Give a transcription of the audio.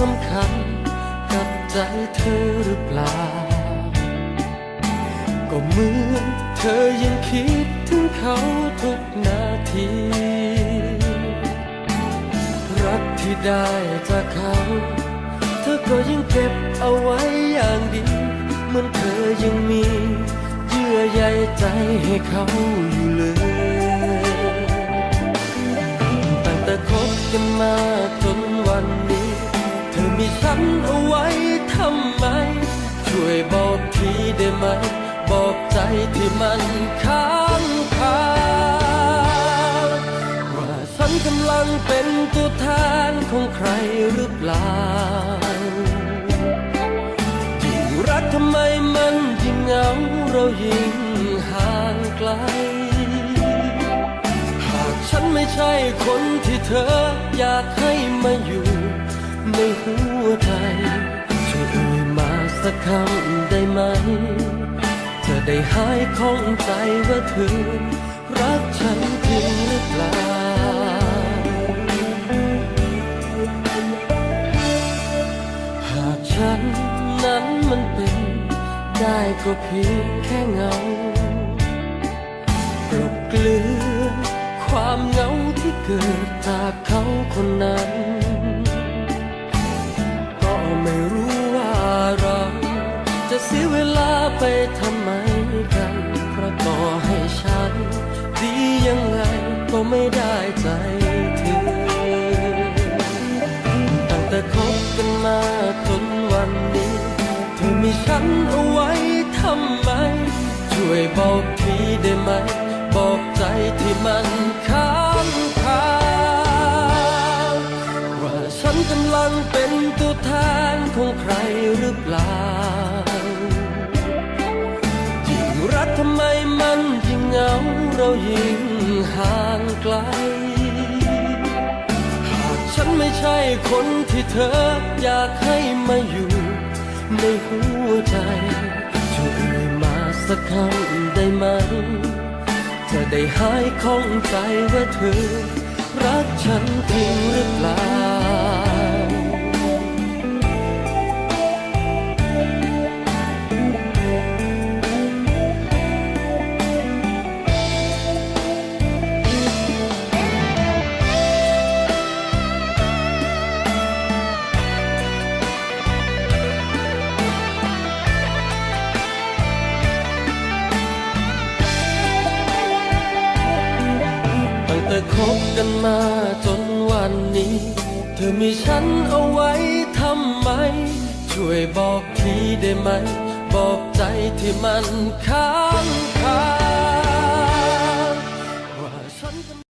สำคัญกับใจเธอหรือเปล่า ก็เหมือนเธอยังคิดถึงเขาทุกนาที รักที่ได้จากเขา เธอก็ยังเก็บเอาไว้อย่างดี เหมือนเธอยังมีเยื่อใยใจให้เขาอยู่เลยตั้งแต่คบกันมาจนวัน ที่มันค้างคาว่าฉันกำลังเป็นตัวแทนของใครหรือเปล่ายิ่งรักทำไมมันยิ่งเหงาเรายิ่งห่างไกล หากฉันไม่ใช่คนที่เธออยากให้มาอยู่ในหัวใจช่วยเอ่ยมาสักคำได้ไหม ได้หายข้องใจว่าเธอ รักฉันจริงหรือเปล่า หากฉันนั้นมันเป็นได้ก็เพียงแค่เงากลบเกลือนความเหงาที่เกิดจากเขาคนนั้น ก็ไม่รู้ว่าเราจะเสียเวลาไปทำ ไม่ได้ใจเธอ ตั้งแต่คบกันมาจนวันนี้ เธอมีฉันเอาไว้ทำไม ช่วยบอกทีได้ไหม บอกใจที่มันค้างคาว่าฉันกำลังเป็นตัวแทนของใครหรือเปล่ายิ่งรักทำไมมันยิ่งเหงาเรายิ่งห่า ไกล หากฉันไม่ใช่คนที่เธออยากให้มาอยู่ ในหัวใจช่วยมาสักครั้งได้ไหม จะได้หายคล่องใจว่าเธอ รักฉันจริงหรือเปล่า ตั้งแต่คบกันมาจนวันนี้ เธอมีฉันเอาไว้ทำไม ช่วยบอกทีได้ไหม บอกใจที่มันค้างคา